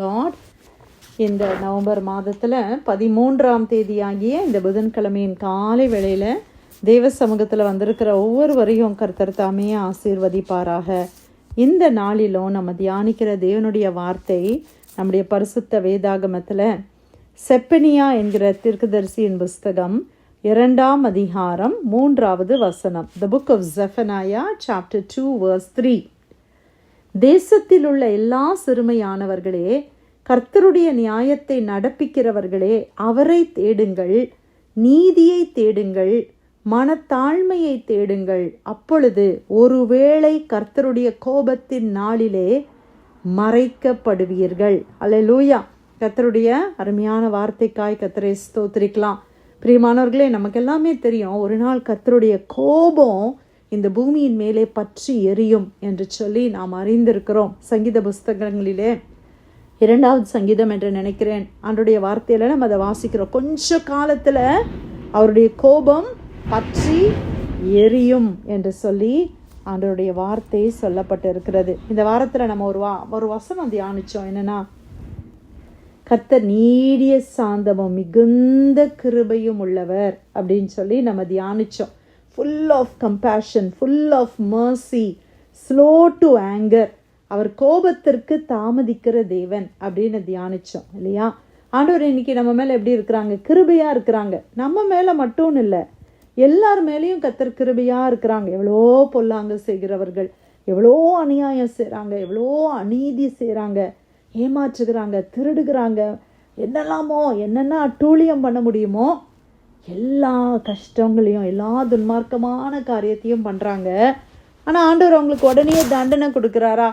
Lord. இந்த November மாதத்தில் பதிமூன்றாம் தேதியாகிய இந்த புதன்கிழமையின் காலை வேளையில் தேவ சமூகத்தில் வந்திருக்கிற ஒவ்வொருவரையும் கர்த்தர் தாமே ஆசீர்வதிப்பாராக. இந்த நாளிலும் நம்ம தியானிக்கிற தேவனுடைய வார்த்தை நம்முடைய பரிசுத்த வேதாகமத்தில் செப்பனியா என்கிற தீர்க்கதரிசியின் புஸ்தகம் இரண்டாம் அதிகாரம் மூன்றாவது வசனம். The book of Zephaniah chapter two verse three தேசத்தில் உள்ள எல்லா சிறுமையானவர்களே கர்த்தருடைய நியாயத்தை நடப்பிக்கிறவர்களே அவரை தேடுங்கள் நீதியை தேடுங்கள் மனத்தாழ்மையை தேடுங்கள். அப்பொழுது ஒருவேளை கர்த்தருடைய கோபத்தின் நாளிலே மறைக்கப்படுவீர்கள். அல்லேலூயா கத்தருடைய அருமையான வார்த்தைக்காய் கத்தரை ஸ்தோத்திரிக்கலாம். பிரியமானவர்களே நமக்கு எல்லாமே தெரியும் ஒரு நாள் கர்த்தருடைய கோபம் இந்த பூமியின் மேலே பற்றி எரியும் என்று சொல்லி நாம் அறிந்திருக்கிறோம். சங்கீத புஸ்தகங்களிலே இரண்டாவது சங்கீதம் என்று நினைக்கிறேன். ஆண்டுடைய வார்த்தையில நம்ம அதை வாசிக்கிறோம். கொஞ்ச காலத்துல அவருடைய கோபம் பற்றி எரியும் என்று சொல்லி அன்றைய வார்த்தை சொல்லப்பட்டு இருக்கிறது இந்த வாரத்துல நம்ம ஒரு வா ஒரு வசனம் தியானிச்சோம். என்னன்னா கர்த்தர் நீடிய சாந்தமும் மிகுந்த கிருபையும் உள்ளவர் அப்படின்னு சொல்லி நம்ம தியானிச்சோம். Full of compassion full of mercy slow to anger அவர் கோபத்திற்கு தாமதிக்கிற தேவன் அப்படின்னு தியானிச்சோம் இல்லையா? ஆண்டவர் இன்னைக்கு நம்ம மேலே எப்படி இருக்கிறாங்க? கிருபையாக இருக்கிறாங்க. நம்ம மேலே மட்டும் இல்லை. எல்லார் மேலேயும் கத்தர் கிருபையாக இருக்கிறாங்க. எவ்வளோ பொல்லாங்க செய்கிறவர்கள். எவ்வளோ அநியாயம் செய்கிறாங்க எவ்வளோ அநீதி செய்கிறாங்க ஏமாற்றுகிறாங்க திருடுகிறாங்க. என்னெல்லாமோ என்னென்ன அட்டூழியம் பண்ண முடியுமோ எல்லா கஷ்டங்களையும் எல்லா துன்மார்க்கமான காரியத்தையும் பண்ணுறாங்க ஆனால் ஆண்டவர் அவங்களுக்கு உடனே தண்டனை கொடுக்குறாரா?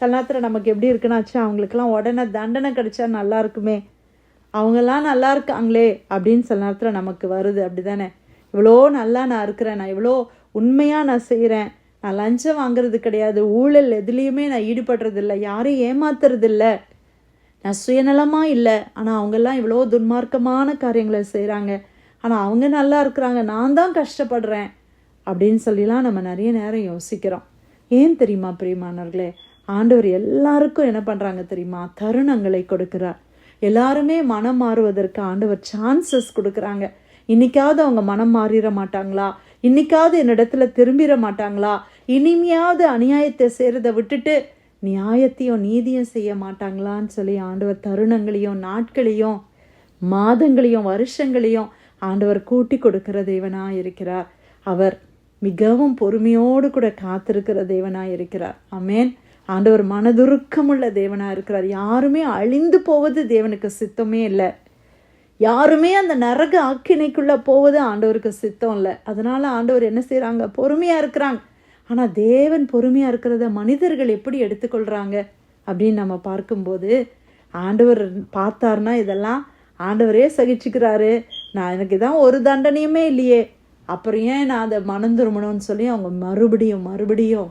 சில நேரத்தில் நமக்கு எப்படி இருக்குன்னாச்சு அவங்களுக்கெல்லாம் உடனே தண்டனை கிடைச்சா நல்லா இருக்குமே. அவங்கெல்லாம் நல்லா இருக்காங்களே அப்படின்னு சில நேரத்தில் நமக்கு வருது. அப்படி தானே இவ்வளோ நல்லா நான் இருக்கிறேன். நான் இவ்வளோ உண்மையாக நான் செய்கிறேன் நான் லஞ்சம் வாங்குறது கிடையாது. ஊழல் எதுலேயுமே நான் ஈடுபடுறதில்ல. யாரையும் ஏமாத்துறதில்ல. நான் சுயநலமாக இல்லை. ஆனால் அவங்கெல்லாம் இவ்வளோ துன்மார்க்கமான காரியங்களை செய்கிறாங்க ஆனால் அவங்க நல்லா இருக்கிறாங்க நான் தான் கஷ்டப்படுறேன் அப்படின்னு சொல்லிலாம் நம்ம நிறைய நேரம் யோசிக்கிறோம். ஏன் தெரியுமா பிரியமானவர்களே? ஆண்டவர் எல்லாருக்கும் என்ன பண்ணுறாங்க தெரியுமா? தருணங்களை கொடுக்குறார். எல்லாருமே மனம் மாறுவதற்கு ஆண்டவர் சான்சஸ் கொடுக்குறாங்க. இன்னைக்காவது அவங்க மனம் மாறிட மாட்டாங்களா? இன்னைக்காவது என்னிடத்துல திரும்பிட மாட்டாங்களா? இனிமையாவது அநியாயத்தை செய்கிறத விட்டுட்டு நியாயத்தையும் நீதியும் செய்ய மாட்டாங்களான்னு சொல்லி ஆண்டவர் தருணங்களையும் நாட்களையும் மாதங்களையும் வருஷங்களையும் ஆண்டவர் கூட்டி கொடுக்கிற தேவனாக இருக்கிறார். அவர் மிகவும் பொறுமையோடு கூட காத்திருக்கிற தேவனாக இருக்கிறார். அமேன் ஆண்டவர் மனதுருக்கமுள்ள தேவனாக இருக்கிறார். யாருமே அழிந்து போவது தேவனுக்கு சித்தமே இல்லை. யாருமே அந்த நரக ஆக்கினைக்குள்ளே போவது ஆண்டவருக்கு சித்தம் இல்லை. அதனால் ஆண்டவர் என்ன செய்கிறாங்க பொறுமையாக இருக்கிறாங்க. ஆனால் தேவன் பொறுமையாக இருக்கிறத மனிதர்கள் எப்படி எடுத்துக்கொள்கிறாங்க அப்படின்னு நம்ம பார்க்கும்போது ஆண்டவர் பார்த்தாருன்னா இதெல்லாம் ஆண்டவரே சகிச்சுக்கிறாரு. நான் எனக்கு தான் ஒரு தண்டனையுமே இல்லையே. அப்புறம் ஏன் நான் அதை மணந்துருமணும்னு சொல்லி அவங்க மறுபடியும் மறுபடியும்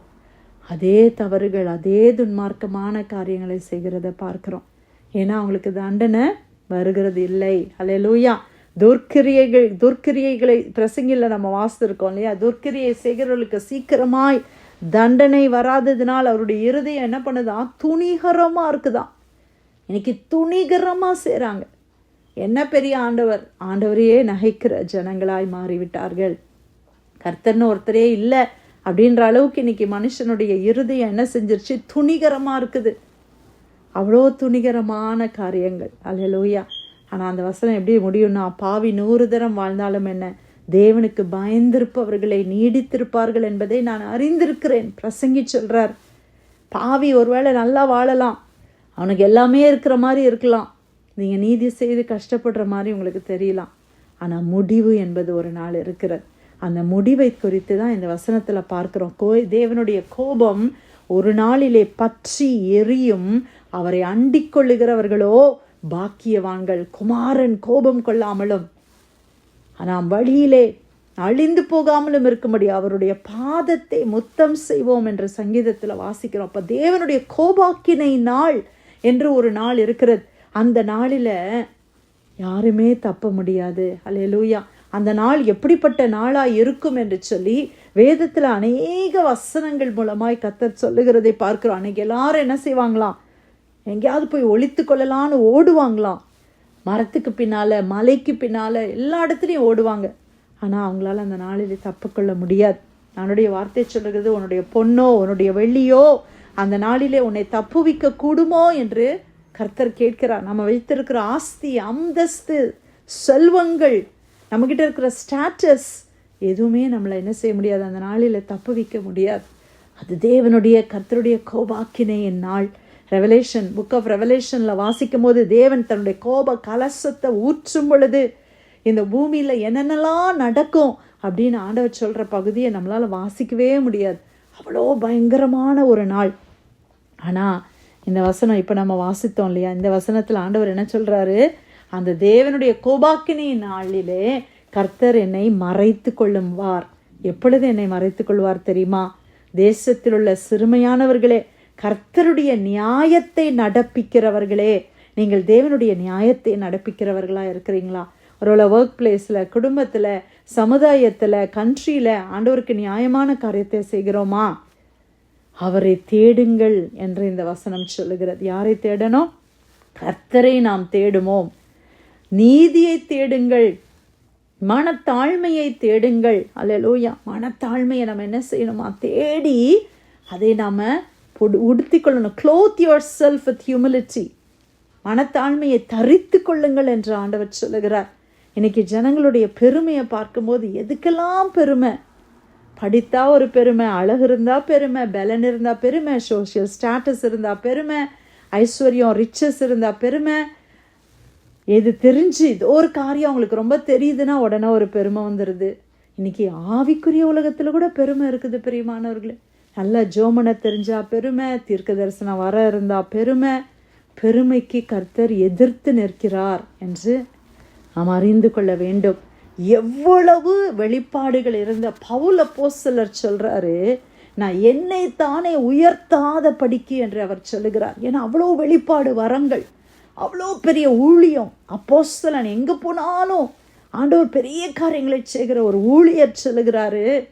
அதே தவறுகள் அதே துன்மார்க்கமான காரியங்களை செய்கிறத பார்க்குறோம். ஏன்னா அவங்களுக்கு தண்டனை வருகிறது இல்லை. அல்லேலூயா துர்க்கிரியைகள் துர்க்கிரியைகளை பிரசங்கில் நம்ம வாசித்திருக்கோம் இல்லையா? துர்க்கிரியை செய்கிறவர்களுக்கு சீக்கிரமாய் தண்டனை வராததுனால் அவருடைய இருதயம் என்ன பண்ணுதான் துணிகரமாக இருக்குதான் இன்னைக்கு துணிகரமாக செய்கிறாங்க என்ன பெரிய ஆண்டவர்? ஆண்டவரையே நகைக்கிற ஜனங்களாய் மாறிவிட்டார்கள். கர்த்தர்னு ஒருத்தரே இல்லை. அப்படின்ற அளவுக்கு இன்னைக்கு மனுஷனுடைய இருதயம் என்ன செஞ்சிருச்சு? துணிகரமாக இருக்குது. அவ்வளோ துணிகரமான காரியங்கள். அலையலோயா ஆனால் அந்த வசனம் எப்படி முடியும்னா பாவி நூறு தரம் வாழ்ந்தாலும் என்ன? தேவனுக்கு பயந்திருப்பவர்களை நீடித்திருப்பார்கள் என்பதை நான் அறிந்திருக்கிறேன். பிரசங்கி சொல்கிறார் பாவி ஒருவேளை நல்லா வாழலாம். அவனுக்கு எல்லாமே இருக்கிற மாதிரி இருக்கலாம். நீங்கள் நீதி செய்து கஷ்டப்படுற மாதிரி உங்களுக்கு தெரியலாம். ஆனால் முடிவு என்பது ஒரு நாள் இருக்கிறது. அந்த முடிவை குறித்து தான் இந்த வசனத்தில் பார்க்குறோம். கோ தேவனுடைய கோபம் ஒரு நாளிலே பற்றி எரியும். அவரை அண்டிக் கொள்ளுகிறவர்களோ பாக்கியவான்கள் குமாரன் கோபம் கொள்ளாமலும் ஆனால் வழியிலே அழிந்து போகாமலும் இருக்கும்படி அவருடைய பாதத்தை முத்தம் செய்வோம் என்ற சங்கீதத்தில் வாசிக்கிறோம். அப்போ தேவனுடைய கோபாக்கினை நாள் என்று ஒரு நாள் இருக்கிறது. அந்த நாளில் யாருமே தப்ப முடியாது. அலையலூயா அந்த நாள் எப்படிப்பட்ட நாளாக இருக்கும் என்று சொல்லி வேதத்தில் அநேக வசனங்கள் மூலமாய் கத்தர் சொல்லுகிறதை பார்க்குறோம். அன்னைக்கு எல்லாரும் என்ன செய்வாங்களாம்? எங்கேயாவது போய் ஒளித்து கொள்ளலான்னு ஓடுவாங்களாம். மரத்துக்கு பின்னால் மலைக்கு பின்னால் எல்லா இடத்துலையும் ஓடுவாங்க. ஆனால் அவங்களால அந்த நாளில் தப்புக்கொள்ள முடியாது. அவனுடைய வார்த்தை சொல்லுகிறது உன்னுடைய பொண்ணோ உன்னுடைய வெள்ளியோ அந்த நாளிலே உன்னை தப்புவிக்க கூடுமோ? என்று கர்த்தர் கேட்கிறார். நம்ம வைத்திருக்கிற ஆஸ்தி அந்தஸ்து செல்வங்கள் நம்மக்கிட்ட இருக்கிற ஸ்டாட்டஸ் எதுவுமே நம்மளை என்ன செய்ய முடியாது. அந்த நாளில் தப்பு வைக்க முடியாது. அது தேவனுடைய கர்த்தருடைய கோபாக்கினையின் நாள். ரெவலேஷன் புக் ஆஃப் ரெவலேஷனில் வாசிக்கும் போது தேவன் தன்னுடைய கோப கலசத்தை ஊற்றும் பொழுது இந்த பூமியில் என்னென்னலாம் நடக்கும் அப்படின்னு ஆண்டவர் சொல்கிற பகுதியை நம்மளால் வாசிக்கவே முடியாது. அவ்வளோ பயங்கரமான ஒரு நாள். ஆனால் இந்த வசனம் இப்போ நம்ம வாசித்தோம் இல்லையா? இந்த வசனத்தில் ஆண்டவர் என்ன சொல்கிறாரு அந்த தேவனுடைய கோபாக்கினி நாளிலே கர்த்தர் என்னை மறைத்து கொள்ளும்வார். எப்பொழுது என்னை மறைத்து கொள்வார் தெரியுமா? தேசத்தில் உள்ள சிறுமையானவர்களே கர்த்தருடைய நியாயத்தை நடப்பிக்கிறவர்களே நீங்கள் தேவனுடைய நியாயத்தை நடப்பிக்கிறவர்களாக இருக்கிறீங்களா? ஒருவேளை ஒர்க் பிளேஸில் குடும்பத்தில் சமுதாயத்தில் கண்ட்ரியில் ஆண்டவருக்கு நியாயமான காரியத்தை செய்கிறோமா? அவரை தேடுங்கள் என்று இந்த வசனம் சொல்லுகிறது. யாரை தேடணும்? கர்த்தரை நாம் தேடுமோம் நீதியை தேடுங்கள். மனத்தாழ்மையை தேடுங்கள். அல்லலூயா மனத்தாழ்மையை நம்ம என்ன செய்யணுமா? தேடி அதை நாம் உடுத்தி கொள்ளணும். Clothe yourself with humility மனத்தாழ்மையை தரித்து கொள்ளுங்கள் என்று ஆண்டவர் சொல்லுகிறார். இன்னைக்கு ஜனங்களுடைய பெருமையை பார்க்கும்போது எதுக்கெல்லாம் பெருமை? படித்தா ஒரு பெருமை அழகு இருந்தால் பெருமை பலன் இருந்தால் பெருமை சோஷியல் ஸ்டேட்டஸ் இருந்தால் பெருமை ஐஸ்வர்யம் ரிச்சஸ் இருந்தால் பெருமை. எது தெரிஞ்சு ஏதோ ஒரு காரியம் அவங்களுக்கு ரொம்ப தெரியுதுன்னா உடனே ஒரு பெருமை வந்துடுது இன்னைக்கு ஆவிக்குரிய உலகத்தில் கூட பெருமை இருக்குது பெரியமானவர்களே. நல்லா ஜோமனை தெரிஞ்சால் பெருமை தீர்க்க தரிசனம் வர இருந்தால் பெருமை. பெருமைக்கு கர்த்தர் எதிர்த்து நிற்கிறார் என்று நாம் அறிந்து கொள்ள வேண்டும். எவ்வளவு வெளிப்பாடுகள் இருந்த பவுல போஸ்தலர் சொல்கிறாரு நான் என்னை தானே உயர்த்தாத படிக்கு என்று அவர் சொல்லுகிறார். ஏன்னா அவ்வளோ வெளிப்பாடு வரங்கள் அவ்வளோ பெரிய ஊழியம். அப்போஸ்தலன் எங்கே போனாலும் ஆண்டவர் பெரிய காரியங்களை செய்கிற ஒரு ஊழியர் சொல்லுகிறாரு.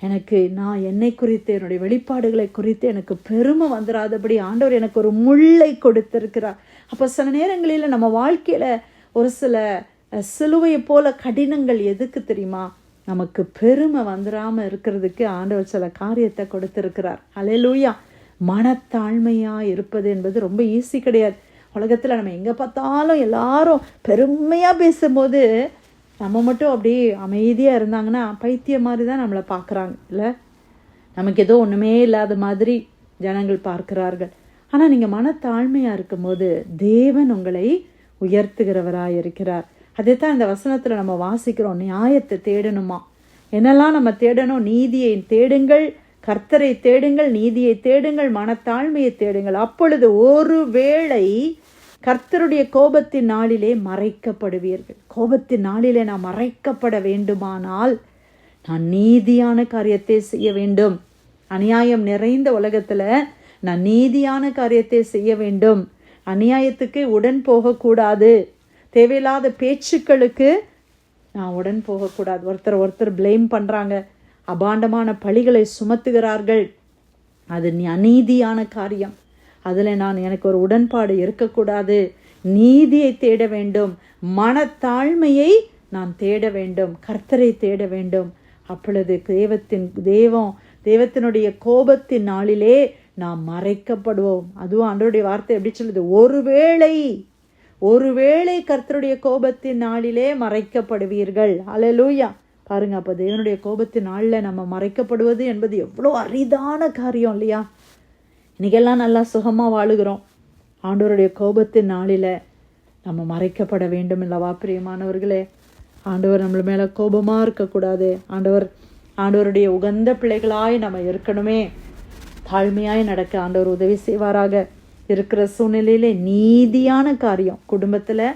எனக்கு நான் என்னை குறித்து என்னுடைய வெளிப்பாடுகளை குறித்து எனக்கு பெருமை வந்துடாதபடி ஆண்டவர் எனக்கு ஒரு முள்ளை கொடுத்திருக்கிறார். அப்போ சில நேரங்களில் நம்ம வாழ்க்கையில் ஒரு சில சிலுவையை போல கடினங்கள் எதுக்கு தெரியுமா? நமக்கு பெருமை வந்துடாமல் இருக்கிறதுக்கு ஆண்டவர் சில காரியத்தை கொடுத்துருக்கிறார். அலையலூயா மனத்தாழ்மையாக இருப்பது என்பது ரொம்ப ஈஸி கிடையாது. உலகத்தில் நம்ம எங்கே பார்த்தாலும் எல்லாரும் பெருமையாக பேசும்போது நம்ம மட்டும் அப்படியே அமைதியாக இருந்தாங்கன்னா பைத்தியம் மாதிரி தான் நம்மளை பார்க்குறாங்க இல்லை? நமக்கு ஏதோ ஒன்றுமே இல்லாத மாதிரி ஜனங்கள் பார்க்கிறார்கள். ஆனால் நீங்கள் மனத்தாழ்மையாக இருக்கும்போது தேவன் உங்களை உயர்த்துகிறவராக இருக்கிறார் அதே தான் இந்த வசனத்தில் நம்ம வாசிக்கிறோம் நியாயத்தை தேடணுமா? என்னெல்லாம் நம்ம தேடணும்? நீதியை தேடுங்கள் கர்த்தரை தேடுங்கள் நீதியை தேடுங்கள் மனத்தாழ்மையை தேடுங்கள். அப்பொழுது ஒரு வேளை கர்த்தருடைய கோபத்தின் நாளிலே மறைக்கப்படுவீர்கள். கோபத்தின் நாளிலே நான் மறைக்கப்பட வேண்டுமானால் நான் நீதியான காரியத்தை செய்ய வேண்டும். அநியாயம் நிறைந்த உலகத்தில் நான் நீதியான காரியத்தை செய்ய வேண்டும். அநியாயத்துக்கு உடன் போகக்கூடாது. தேவையில்லாத பேச்சுக்களுக்கு நான் உடன் போகக்கூடாது. ஒருத்தர் ஒருத்தர் பிளேம் பண்ணுறாங்க அபாண்டமான பழிகளை சுமத்துகிறார்கள். அது அநீதியான காரியம். அதில் நான் எனக்கு ஒரு உடன்பாடு இருக்கக்கூடாது. நீதியை தேட வேண்டும். மனத்தாழ்மையை நான் தேட வேண்டும். கர்த்தரை தேட வேண்டும். அப்பொழுது தேவத்தின் தேவம் தேவத்தினுடைய கோபத்தின் நாளிலே நாம் மறைக்கப்படுவோம். அதுவும் அன்றோடைய வார்த்தை எப்படி சொல்லுது? ஒருவேளை ஒருவேளை கர்த்தருடைய கோபத்தின் நாளிலே மறைக்கப்படுவீர்கள். அலலூயா பாருங்க அப்போ தேவனுடைய கோபத்தின் நாளில் நம்ம மறைக்கப்படுவது என்பது எவ்வளோ அரிதான காரியம் இல்லையா? இன்றைக்கெல்லாம் நல்லா சுகமாக வாழுகிறோம். ஆண்டவருடைய கோபத்தின் நாளில் நம்ம மறைக்கப்பட வேண்டும் இல்லவா பிரியமானவர்களே? ஆண்டவர் நம்மள மேலே கோபமாக இருக்கக்கூடாது. ஆண்டவர் ஆண்டவருடைய உகந்த பிள்ளைகளாய் நம்ம இருக்கணுமே. தாழ்மையாய் நடக்க ஆண்டவர் உதவி செய்வாராக. இருக்கிற சூழ்நிலையில் நீதியான காரியம். குடும்பத்தில்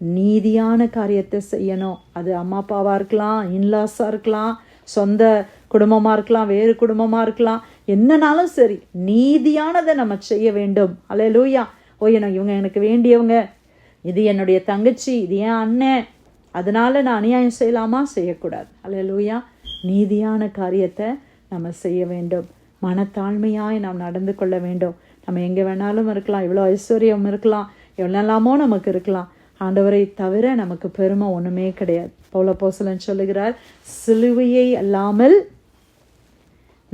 நீதியான காரியத்தை செய்யணும். அது அம்மா அப்பாவாக இருக்கலாம் இன்லாஸாக இருக்கலாம் சொந்த குடும்பமாக இருக்கலாம் வேறு குடும்பமாக இருக்கலாம். என்னனாலும் சரி நீதியானதை நம்ம செய்ய வேண்டும். அலே லூயா ஓ எனக்கு இவங்க எனக்கு வேண்டியவங்க. இது என்னுடைய தங்கச்சி இது என் அண்ணன். அதனால் நான் அநியாயம் செய்யலாமா? செய்யக்கூடாது. அலே லூயா நீதியான காரியத்தை நம்ம செய்ய வேண்டும். மனத்தாழ்மையாய் நாம் நடந்து கொள்ள வேண்டும். நம்ம எங்கே வேணாலும் இருக்கலாம் இவ்வளோ ஐஸ்வர்யம் இருக்கலாம் எவ்வளோலாமோ நமக்கு இருக்கலாம். ஆண்டவரை தவிர நமக்கு பெருமை ஒன்றுமே கிடையாது. பௌல போசலன் சொல்லுகிறார் சிலுவையை அல்லாமல்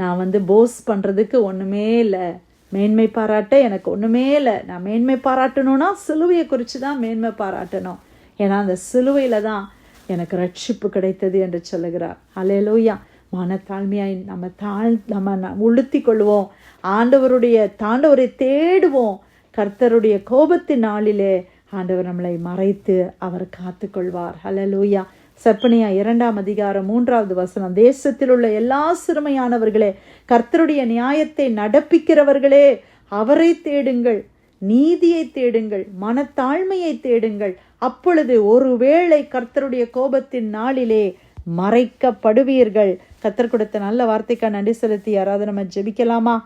நான் வந்து போஸ் பண்ணுறதுக்கு ஒன்றுமே இல்லை. மேன்மை பாராட்ட எனக்கு ஒன்றுமே இல்லை. நான் மேன்மை பாராட்டணும்னா சிலுவையை குறித்து தான் மேன்மை பாராட்டணும். ஏன்னா அந்த சிலுவையில் தான் எனக்கு ரட்சிப்பு கிடைத்தது என்று சொல்லுகிறார். அலையலோயா மனத்தாழ்மையாய் நம்ம தாழ் நம்ம உளுத்தி கொள்வோம். ஆண்டவருடைய தாண்டவரை தேடுவோம். கர்த்தருடைய கோபத்தின் நாளிலே ஆண்டவர் நம்மளை மறைத்து அவர் காத்துக்கொள்வார். ஹலலூயா செப்பனியா இரண்டாம் அதிகாரம் மூன்றாவது வசனம். தேசத்தில் உள்ள எல்லா சிறுமையானவர்களே கர்த்தருடைய நியாயத்தை நடப்பிக்கிறவர்களே அவரை தேடுங்கள் நீதியை தேடுங்கள் மனத்தாழ்மையை தேடுங்கள். அப்பொழுது ஒருவேளை கர்த்தருடைய கோபத்தின் நாளிலே மறைக்கப்படுவீர்கள். கர்த்தர் கொடுத்த நல்ல வார்த்தைக்கா நன்றி செலுத்தி யாராவது நம்ம ஜெபிக்கலாமா?